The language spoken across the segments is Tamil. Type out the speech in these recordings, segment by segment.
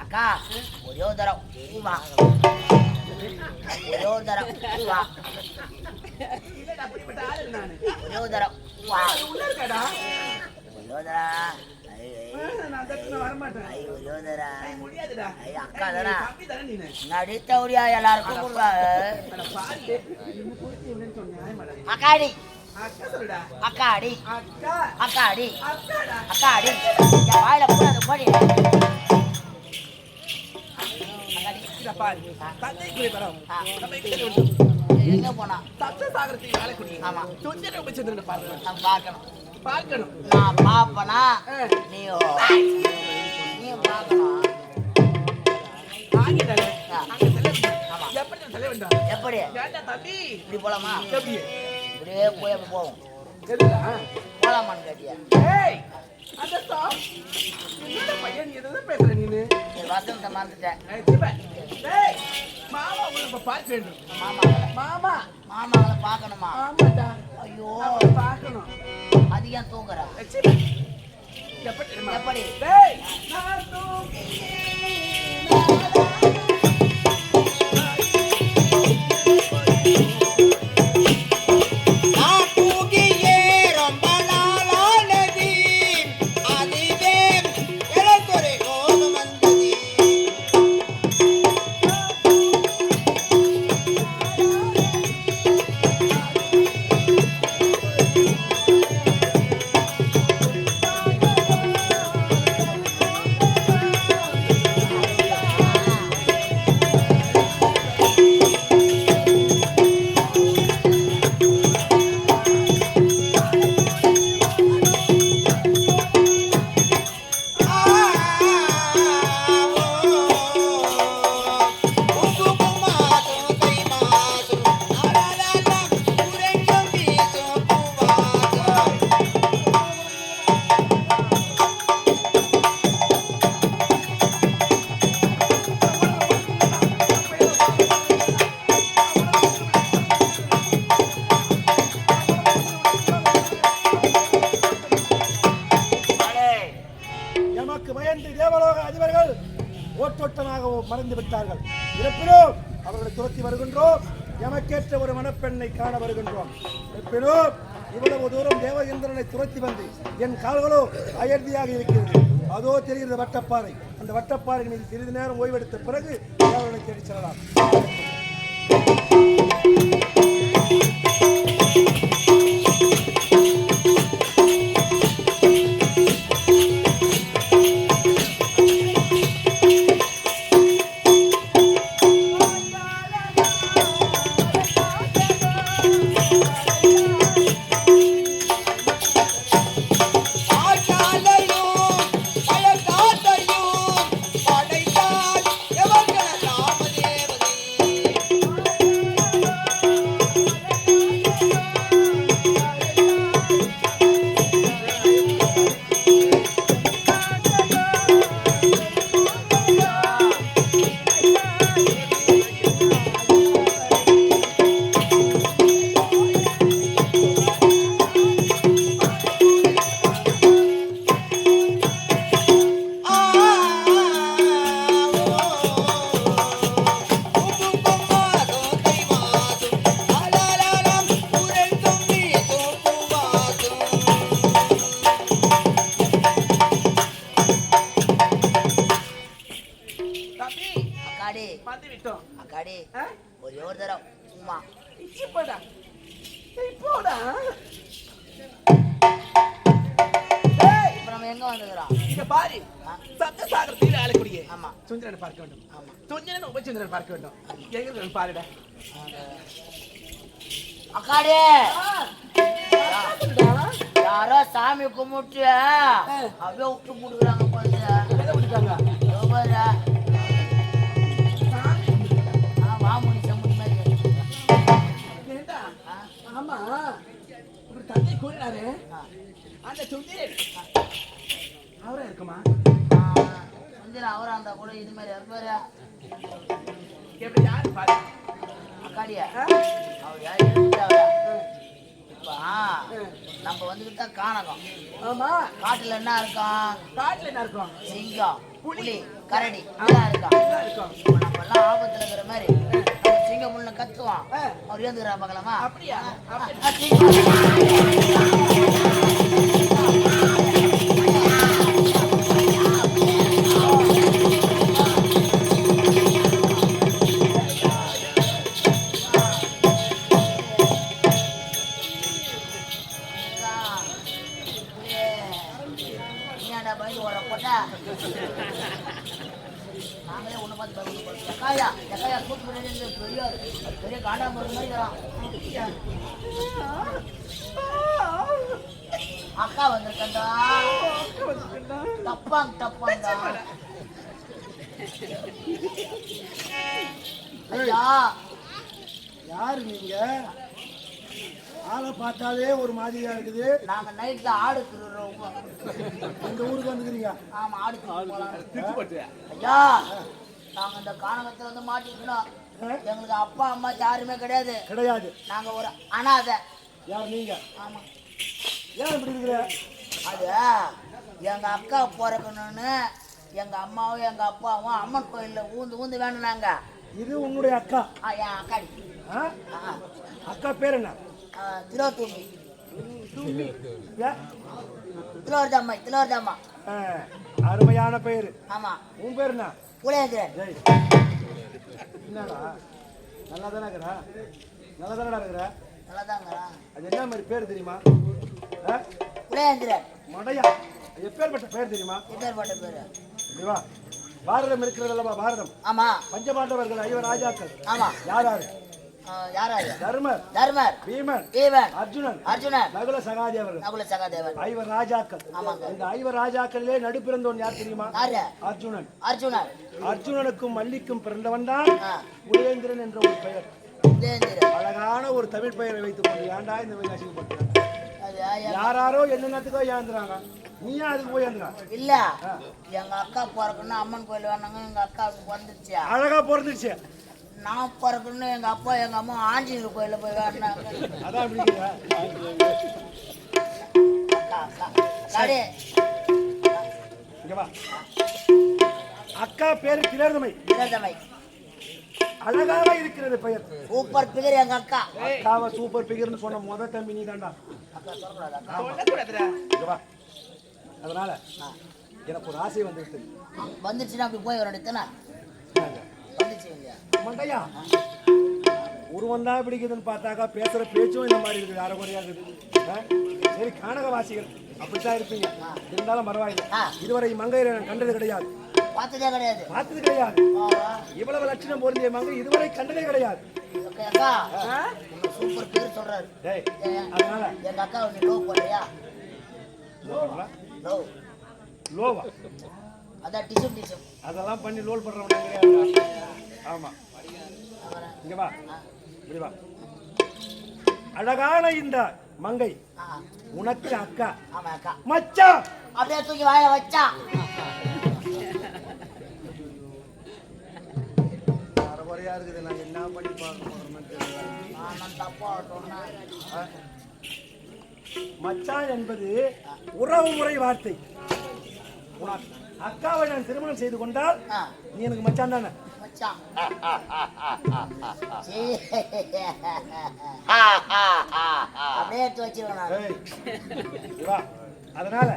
அக்கா ஒரே ஒரு தரம் நீ வா ஒரே ஒரு தரம் நீ வா இல்லடா அப்படிப்பட்ட ஆளு இல்ல நானு ஒரே ஒரு தரம் வா அது உள்ள இருக்காடா? ஒரே ஒரு தரம். ஐ, ஐ, ஆ, நான் அந்த இடத்துல வர மாட்டேன் ஐ, ஒரே ஒரு தரம். ஐய், முடியாதுடா. ஐய், அக்கா ஐய், தானே. தம்பி தானே நீனு. நடித்தவரியா எல்லாருக்கும் அக்காடி அக்காடி அக்கா அக்காடி. அக்காடா என் வாயில கூட ஆ. நம்ம எங்க போனா சத்த சாகரத்துக்கு வேலை குடி ஆமா. சொஞ்சனை உபச்சந்திரனை பாருங்க நான் பார்க்கணும். பார்க்கணும். நான் பாப்பனா. நீயோ. நீ பார்க்கணும். எப்படி எப்படி? தம்பி. இப்படி போலாமா? எப்படி? இப்படியே போய் அப்படி போவோம். போலாமான்னு கேட்டியா? பையன்? நீ எதை பேசுற நீனு? நீ வசனத்தை மறந்துட்டேன் மாமா உங்களை பார்க்க மாமாங்களை மாமா. மாமாங்களை பார்க்கணுமா? ஆமாடா. ஐயோ. பார்க்கணும். அதிகம் தூங்குற? ஏய், சிப்ப. எப்படி? எப்படி? நான் தூங்கினேன். துரத்தி வருகின்றோம். எமக்கேற்ற ஒரு மணப்பெண்ணை காண வருகின்றோம். இருப்பினும் இவ்வளவு தூரம் தேவகேந்திரனை துரத்தி வந்து என் கால்களோ அயர்தியாக இருக்கிறது. அதோ தெரிகிறது வட்டப்பாறை. அந்த வட்டப்பாறை மீது சிறிது நேரம் ஓய்வெடுத்த பிறகு தேவனை தேடி செல்லலாம். அக்காடி. யாரோ சாமி கும்பிட்டு அப்படியே விட்டு போட்டுக்கிறாங்க போல எதை விட்டுட்டாங்க யோகரா சாமி ஆ வாமுனி சம்புனி மாதிரி. ஆமா. ஒரு தந்தை கூறினாரு அந்த சுந்தரன் அவரா இருக்குமா? ஆ, சுந்தரம் அவரா இருந்தா கூட இது மாதிரி இருப்பாரு எப்படி யாரு பாரு. நம்ம வந்துகிட்டா காணகம். ஆமா. காட்டுல என்ன இருக்கும்? காட்டுல என்ன இருக்கும்? சிங்கம் புலி. கரடி இதெல்லாம் இருக்கும். இப்ப நம்ம எல்லாம் ஆபத்துல இருக்கிற மாதிரி நம்ம சிங்கம் கத்துவோம். ஆ. அவர் ஏந்துக்கிறா பார்க்கலாமா? அப்படியா? மாதிரியா இருக்குது? நாங்க நைட்ல ஆடு திருடுறோம். இந்த ஊருக்கு வந்துக்கிறீங்க? ஆமா ஆடு திருடு. ஐயா நாங்க இந்த கானகத்துல வந்து மாட்டிக்கணும் எங்களுக்கு அப்பா அம்மா யாருமே கிடையாது. கிடையாது. நாங்க ஒரு அனாதை. யார் நீங்க? ஆமா. ஏன் இப்படி இருக்கிற? அது எங்க அக்கா பிறக்கணும்னு எங்க அம்மாவும் எங்க அப்பாவும் அம்மன் கோயில்ல ஊந்து ஊந்து வேணுனாங்க இது உன்னுடைய அக்கா? ஆ, என்? ஆ, அக்கா பேர் என்ன? ஏன்? திலோர்தம்மை திலோர்தம்மா அருமையான பெயர். ஆமா. உன் பேர் என்ன புலேந்திரன் ஜெய் என்னடா? நல்லா தானே இருக்கிறா? நல்லா தானடா இருக்கிற அது என்ன மாதிரி பேர் தெரியுமா? ஆ? புலேந்திரன் மடையா. எப்பேற்பட்ட பேர் தெரியுமா? எப்பேற்பட்ட பேரு ஓகேவா பாரதம் இருக்கிறதல்லவா? பாரதம். ஆமா. பஞ்சபாண்டவர்கள் ஐவர் ராஜாக்கள். ஆமா. யார் யாரு? தர்மர். தர்மர். பீமன். தேவன் அர்ஜுனன். அர்ஜுனன். நகுல சகாதேவர்கள் நகுல சகாதேவன். ஐவர் ராஜாக்கள். ஆமாங்க. இந்த ஐவர் ராஜாக்களிலே நடுப்பிறந்தவன் யார் தெரியுமா? அர்ஜுனன். அர்ஜுனன். அர்ஜுனனுக்கும் மல்லிக்கும் பிறந்தவன் தான் ஆ, புலேந்திரன் என்ற ஒரு பெயர். அழகான ஒரு தமிழ் பெயரை வைத்துக் கொண்டு ஏன்டா இந்த மாதிரி என் யாராரோ என்னென்னத்துக்கோ ஏந்துறாங்க. நீயா அதுக்கு போய் இல்ல. எங்க அக்கா பிறக்கணும் அம்மன் கோயில் வேணாங்க எங்க அக்கா வந்துருச்சு அழகா பிறந்துச்சு நான் பிறக்கணும் எங்க அப்பா எங்க அம்மா ஆஞ்சநேயர் கோயில்ல போய் இருக்கிற. அக்கா அக்கா அக்காடி இங்க வா. அக்கா பேரு திலர்தமை திலோதமை அழகாக இருக்கிறது பெயர். சூப்பர் பிகர் எங்க அக்கா. அக்காவை சூப்பர் பிகர்னு சொன்ன முத தம்பி நீ தாண்டா அதனால எனக்கு ஒரு ஆசை வந்து விட்டது வந்துச்சுன்னா அப்படி போய் வரணும் மண்டையா? உருவம் தான் பிடிக்குதுன்னு பார்த்தாக்கா பேசுற பேச்சும் இந்த மாதிரி இருக்குது அரைகுறையா இருக்குது. ஆ? சரி கானகவாசிகள் அப்படித்தான் இருப்பீங்க. இருந்தாலும் பரவாயில்லை. இதுவரை மங்கையரை நான் கண்டது கிடையாது. பார்த்ததே கிடையாது. பார்த்தது கிடையாது. இவ்வளவு லட்சணம் பொருந்திய மங்கை இதுவரை கண்டதே கிடையாது. சூப்பர் பிகர் சொல்றாரு? அதனால? எங்க அக்கா நீ லோ போடுறியா லோ லோவா. அதான் டிசம் டிசம். அதெல்லாம் பண்ணி லோல் பண்றவன் கிடையாது ஆமா. இங்க வா. இப்படி வா. அழகான இந்த மங்கை. உனக்கு அக்கா. ஆமா அக்கா. மச்சான் அப்படியே தூக்கி வாயில வச்சா. அரைகுறையா இருக்குது. நான் என்ன பண்ணி பார்க்க போறேன்னு தெரியல. நான் தப்பா சொன்னேன். ஆ? மச்சான் என்பது உறவு முறை வார்த்தை. உனக்கு அக்காவை நான் திருமணம் செய்து கொண்டால் நீ எனக்கு மச்சான் தானே? மச்சான். அப்படியே எடுத்து வச்சிருவேன். அதனால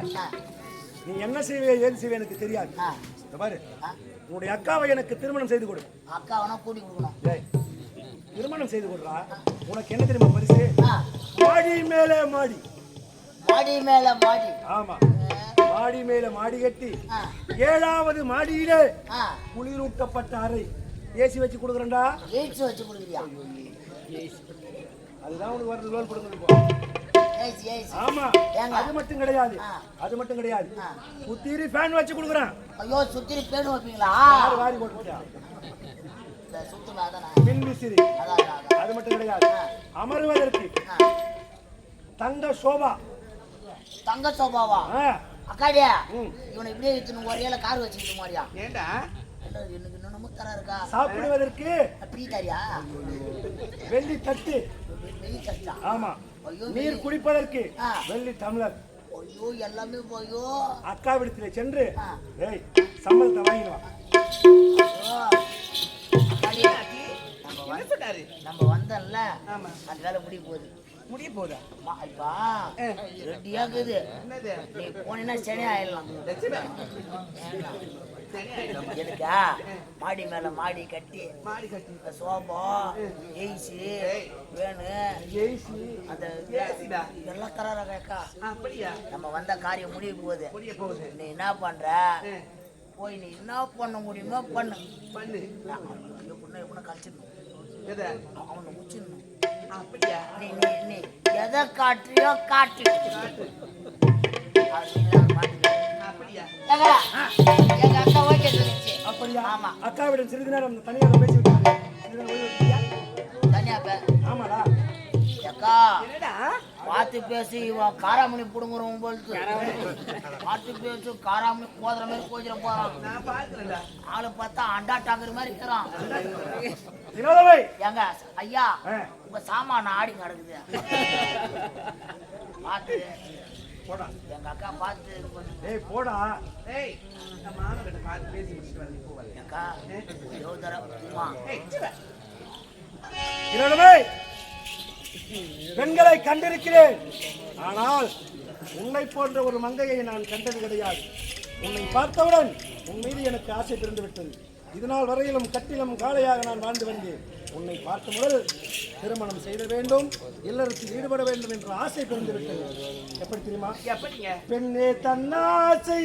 நீ என்ன செய்வே ஏது செய்வே எனக்கு தெரியாது. இந்த பாரு. உன்னுடைய அக்காவை எனக்கு திருமணம் செய்து கொடு. அக்கா வேணா கூட்டி கொடுக்கணும். திருமணம் செய்து கொடுறா? உனக்கு என்ன தெரியுமா பரிசு? ஆ, மாடி மேலே மாடி. மாடி மேல மாடி. ஆமா. மாடி மேலே மாடி கட்டி ஏழாவது மாடியிலே குளிரூட்டப்பட்ட அறை. ஏசி வச்சு கொடுக்குறேன்டா. எய்ட்ஸ் வச்சு கொடுக்குறியா? அதுதான் உனக்கு வரது லோன் ஏய்ஸ் ஆமா? அது மட்டும் கிடையாது. அது மட்டும் கிடையாது. சுத்திரி ஃபேன் வச்சு கொடுக்குறேன். ஐயோ சுத்திரி பேடு வைப்பீங்களா? வாரி போட்டுச்சா இந்த சுத்துமே அதானே மின் விசிறி. அதான் அதான், அதான். அது மட்டும் கிடையாது. அமர்வதற்கு தங்க சோபா. தங்க சோபாவா? அக்காடியா. இவனை இப்படியே இத்தனை ஒரேல கார் வச்சுக்கிட்டு மாதிரியா ஏண்டா? என்ன எனக்கு இன்னும் முத்தரா இருக்கா? சாப்பிடுவதற்கு டீ தாரியா? வெள்ளி தட்டு. வெள்ளி சட்டா ஆமா. நீர் குடிப்பதற்கு ஆ. வெள்ளி டம்ளர் ஐயோ எல்லாமே ஐயோ அக்கா விடத்திலே சென்று ஆ. ஏய் சம்பளத்தை வாங்கிட்டு வா. ஐயோ. அடி. நம்ம என்ன வந்து- சொன்னாரு? நம்ம வந்தோம்ல. ஆமா. அந்த வேலை முடிய போகுது. முடிய போதா அம்மா, இப்பா ரெடியா இருக்குது என்னது? நீ போனீங்கன்னா சனி ஆயிடலாம். எதுக்கா மாடி மேல மாடி கட்டி மாடி கட்டி. Sofa AC. வேணு ஏசி. அந்த இதெல்லாம் தராரா கேக்கா? அப்படியா? நம்ம வந்த காரியம் முடிய போகுது. முடிய போகுது. நீ என்ன பண்ற? போய் நீ என்ன பண்ண முடியுமோ பண்ணு. பண்ணு. எப்படின்னா எப்படின்னா கழிச்சிடணும். அவனை முச்சிடணும் அப்படியா? எதை காட்டுறியோ காட்டு. அப்படியா? எங்க அக்கா ஓகே சொல்லிச்சு அப்படியா? ஆமா. அக்காவிடம் சிறிது நேரம் தனியாக பேசி விட்டாரு சிறிது நேரம் ஓய்வு எடுத்தியா? தனியா பே. ஆமாடா. அக்கா என்னடா? பார்த்து பேசி இவன் காராமணி புடுங்குறவன் போலுக்கு பார்த்து பேசி காராமணி போதுற மாதிரி போயிட போறான். ஆளு பார்த்தா அண்டா டாக்குற மாதிரி இருக்கிறான். ஏங்க ஐயா உங்க சாமான ஆடி கிடக்குது. பார்த்து போடா. எங்க அக்கா பார்த்து. டேய் போடா. ஏய் நான் மாமா கிட்ட பார்த்து பேசி முடிச்சுட்டு வரேன் இப்போ வரேன் அக்கா யோதர உமா ஏய் சிவா வினோதவை பெண்களை கண்டிருக்கிறேன். ஆனால் உன்னை போன்ற ஒரு மங்கையை நான் கண்டது கிடையாது. உன்னை பார்த்தவுடன் உன் மீது எனக்கு ஆசை பிறந்து விட்டது இதனால் வரையிலும் கட்டிலும் காளையாக நான் வாழ்ந்து வந்தேன் உன்னை பார்த்த முதல் திருமணம் செய்த வேண்டும் இல்லறத்தில் ஈடுபட வேண்டும் என்ற ஆசை பிறந்து விட்டது எப்படி தெரியுமா? பெண்ணே தன்னாசை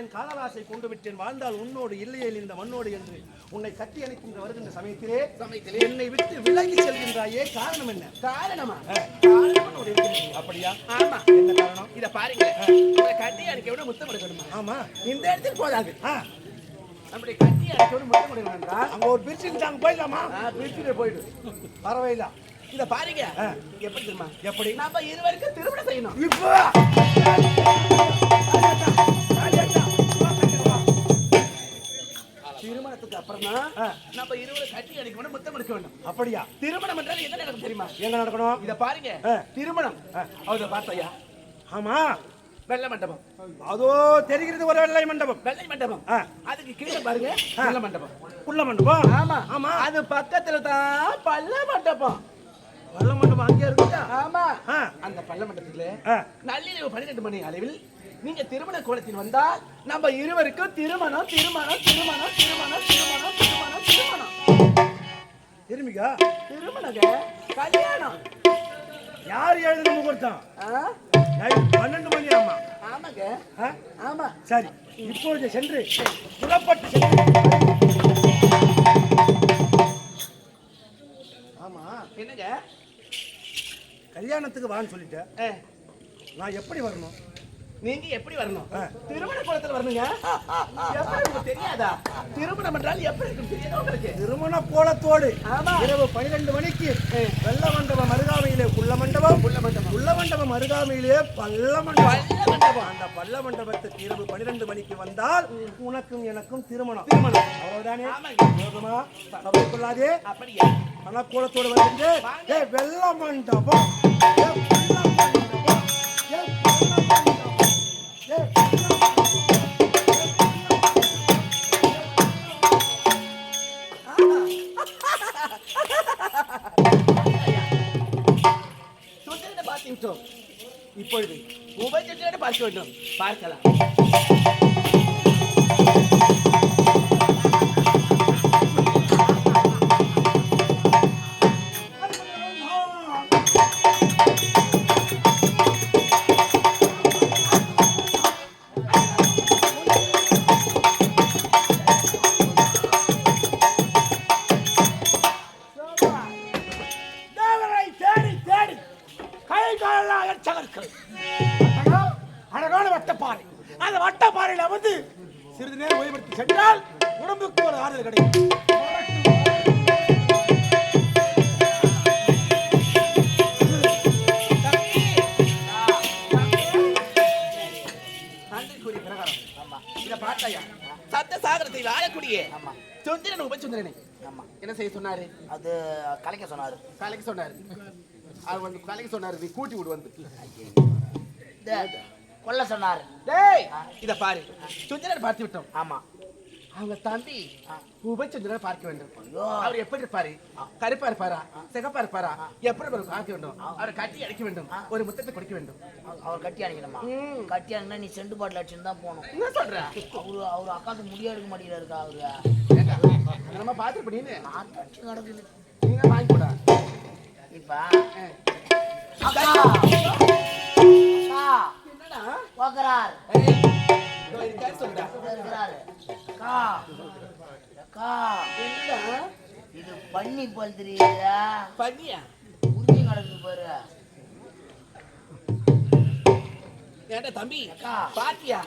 விட்டேன் காலவாசை கொண்டு விட்டேன் வாழ்ந்தால் உன்னோடு இல்லையேல் இந்த மண்ணோடு என்று உன்னை கட்டி அணைக்கின்ற வருகின்ற சமயத்திலே சமயத்திலே. என்னை விட்டு விலகி செல்கின்றாயே. காரணம் என்ன? காரணமா. காரணம். அப்படியா? ஆமா. என்ன காரணம்? இத பாருங்க உங்களை கட்டி அடிக்க விட முத்தம் கொடுக்கணுமா ஆமா. இந்த இடத்துக்கு போதாது. ஆ, நம்முடைய கட்டி அடிக்க விட முத்தம் கொடுக்கணும் என்றால்? அங்க ஒரு பிரிச்சு அங்க போயிடலாமா? பிரிச்சுட்டு போயிடு. பரவாயில்ல. இத பாருங்க. ஆ. எப்படி தெரியுமா? எப்படி? நம்ம இருவருக்கும் திருமணம் செய்யணும். இப்போ திருமணத்துக்கு அப்புறம் தான். நம்ம இருவரும் கட்டி அடிக்க வேண்டும் முத்தம் எடுக்க வேண்டும். அப்படியா? திருமணம் என்றால் என்ன நடக்கும் தெரியுமா? எங்க நடக்கணும்? இத பாருங்க. திருமணம். ஆ. அவத பார்த்தையா? ஆமா. வெள்ளை மண்டபம். அதோ தெரிகிறது ஒரு வெள்ளை மண்டபம். வெள்ளை மண்டபம். அதுக்கு கீழே பாருங்க. வெள்ளை மண்டபம். உள்ள மண்டபம்? ஆமா. ஆமா. அது பக்கத்துல தான் பள்ள மண்டபம். வெள்ள மண்டபம் அங்கே இருக்குதா? ஆமா. அந்த பள்ள மண்டபத்துல. நள்ளிரவு பன்னிரெண்டு மணி அளவில் நீங்க திருமண கோலத்தில் வந்தால் நம்ம இருவருக்கும் திருமணம் திருமணம் திருமணம் திருமணம் திருமணம் திருமணம் திருமணம். திரும்பிக்கா? திருமணங்க கல்யாணம். யார் எழுதின முகூர்த்தம்? பன்னெண்டு மணி ஆமா. ஆமாங்க? ஆமா. சரி இப்பொழுது சென்று புறப்பட்டு சென்று ஆமா. என்னங்க? கல்யாணத்துக்கு வான்னு சொல்லிட்டேன். நான் எப்படி வரணும்? நீங்க எப்படி வரணும். திருமண கோலத்துல வரணுங்க? எப்படி உங்களுக்கு தெரியாதா? திருமணம் என்றால் எப்படி இருக்கும்? தெரியாதா உங்களுக்கு? திருமண கோலத்தோடு. இரவு பனிரெண்டு மணிக்கு வெள்ள மண்டபம் அருகாமையிலே குள்ள மண்டபம் குள்ள மண்டபம் குள்ள மண்டபம் அருகாமையிலே பள்ள மண்டபம் பள்ள மண்டபம் அந்த பள்ள மண்டபத்துக்கு இரவு பனிரெண்டு மணிக்கு வந்தால் உனக்கும் எனக்கும் திருமணம். திருமணம். அவ்வளவுதானே. போதுமா? கவலை கொள்ளாதே அப்படியா? மனக்கோலத்தோடு வந்து வெள்ள மண்டபம் விட்டோம் இப்பொழுது உபஜனை பார்க்க வேண்டும். பார்க்கலாம். வாழக்கூடிய ஆமா. சுந்தரன் உபசுந்தரனை ஆமா. என்ன செய்ய சொன்னாரு? அது கலைக்க சொன்னாரு. கலைக்கு சொன்னாரு. அவர் வந்து கலைக்கு சொன்னாரு. நீ கூட்டி விடு வந்து. கொல்ல சொன்னாரு. டேய் இத பாரு. சுந்தரன் பார்த்து விட்டோம். ஆமா. அவங்க தம்பி உபச்சந்திரனை பார்க்க வேண்டும். அவர் எப்படி இருப்பாரு? கருப்பா இருப்பாரா? சிகப்பா இருப்பாரா? எப்படி அவர் பார்க்க வேண்டும்? அவரை கட்டி அடிக்க வேண்டும். ஒரு முத்தத்தை கொடுக்க வேண்டும். அவ- அவர் கட்டி அடிக்கணுமா. கட்டி அடிக்கணும் நீ செண்டு பாட்டில் அடிச்சுன்னு தான் போகணும். என்ன சொல்ற? அவரு அவர் அக்காவுக்கு முடிய எடுக்க மாட்டேங்கிறாருக்கா அவரு. நம்ம பார்த்து நீனு நான் தச்சு கிடக்குது. நீங்க வாங்கி போடா? இப்ப. என்னடா? இதோ இருக்காரு சொல்லுடா அக்கா அக்கா இது பண்ணி போல் தெரியுதா பண்ணியா உருவி கிடக்குது பாரு ஏண்டா தம்பி பாத்தியா?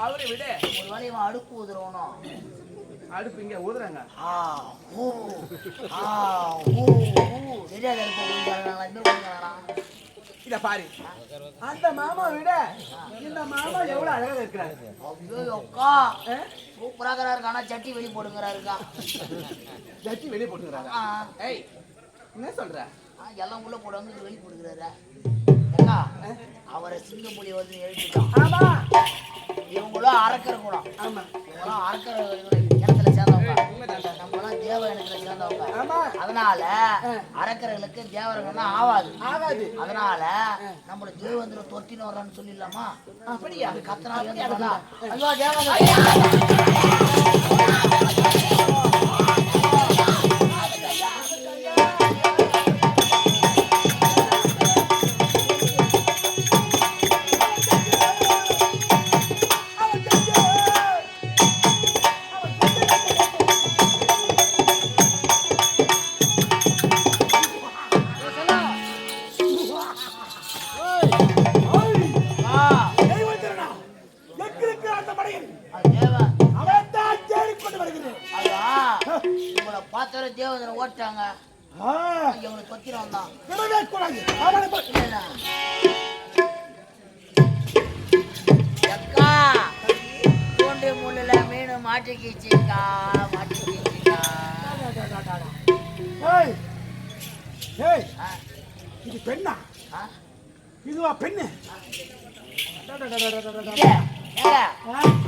அவரை விட ஒரு வேளை இவன் அடுப்பு உதிரவணும் அடுப்பு இங்க ஊதுறாங்க ஆ ஊ ஆ ஊ தெரியாத அடுப்பு ஊதுறாங்களா இந்த ஊதுறாங்களா இத பாரு. அந்த மாமா விட இந்த மாமா எவ்வளவு அழகா இருக்கிறாரு. அக்கா? சூப்பராக இருக்கு ஆனா சட்டி வெளி போடுங்கிறாருக்கா ஜட்டி வெளியே போட்டுக்கிறாரா? ஆ. ஏய் என்ன சொல்ற? எல்லாம் உள்ள போடுவாங்க வெளி அக்கா அவரை சிங்கப்புலி வந்து எழுதிட்டான். இவங்களும் அறக்கிற கூடம் ஆமா. இவங்களாம் அறக்கிற அதனால அறக்கிறவங்களுக்கு தேவரங்கன்னா ஆவாது. ஆகாது. அதனால நம்மள தேவந்திர தொட்டின்னு வர்றான்னு சொல்லிடலாமா? அப்படியா? கத்தனா. ஐயோ. தேவந்திர கொத்திரம் தான் விடவே கூடாது அவனை. அக்கா பூண்டு முள்ளுல மீன் மாட்டிக்கிச்சுக்கா மாட்டிக்கிச்சுக்கா ஏய் இது பெண்ணா இதுவா பெண்ணு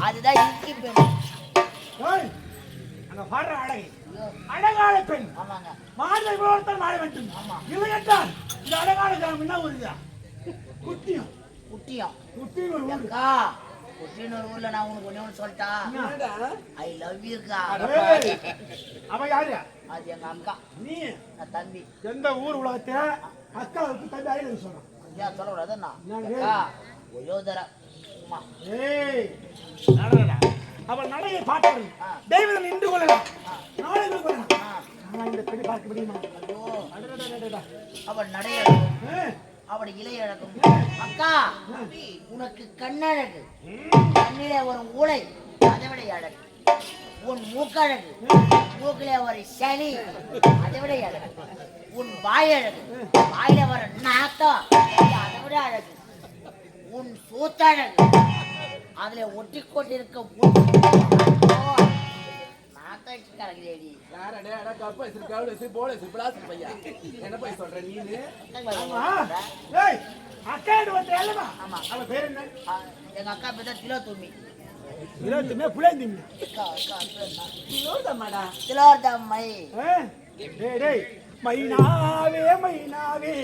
அதுதான் இங்கி பெண் அங்க பாடுற அழகை அழகான பெண் ஆமாங்க மாலை விவரத்தால் மாற வேண்டும். ஆமா. இல்லை என்றால் இந்த அழகான கிராமம் என்ன ஊருதா குட்டியும். குட்டியம். குட்டியும் ஒரு ஊரு. அக்கா குட்டின்னு ஒரு ஊர்ல நான் உனக்கு ஒண்ணு சொல்லிட்டா? ஐ லவ் யூக்கா ஏய், அவ யாரு? அது எங்க அக்கா. நீ? நான் தம்பி. எந்த ஊர் உலகத்துல அக்காவுக்கு தம்பி ஆயிரம் சொல்றான் ஏன் சொல்லக்கூடாதுண்ணா என்னங்க? அக்கா ஒயோதர. அம்மா ஏய். அவள் நடையை ஆ. தெய்வம் நின்று கொள்ளலாம். நாளை கொள்ளலாம். பெண்ணை பார்க்க முடியுமா. அவள் ஏய், அவள் அக்கா உனக்கு கண்ணழகு. கண்ணிலே ஒரு ஊளை அதை விட அழகு. உன் மூக்கழகு மூக்கிலே ஒரு சளி அதை விட அழகு. உன் வாயழகு வாயில வர நாத்தம் அதை விட அழகு. உன் சூத்தழகு அதுல ஒட்டி கொண்டிருக்க என்ன போய் சொல்ற நீனு? ஆமா. ஏய், அக்காண்டு வந்த ஏலமா? ஆமா. அவ பேர் என்ன? எங்க அக்கா பேர் திலோ தூமி. இருபத்துமே அக்கா அக்கா என்ன? இன்னொருத்தம்மாடா திலோர்தம்மை டேய் டேய். மைனாவே மைனாவே.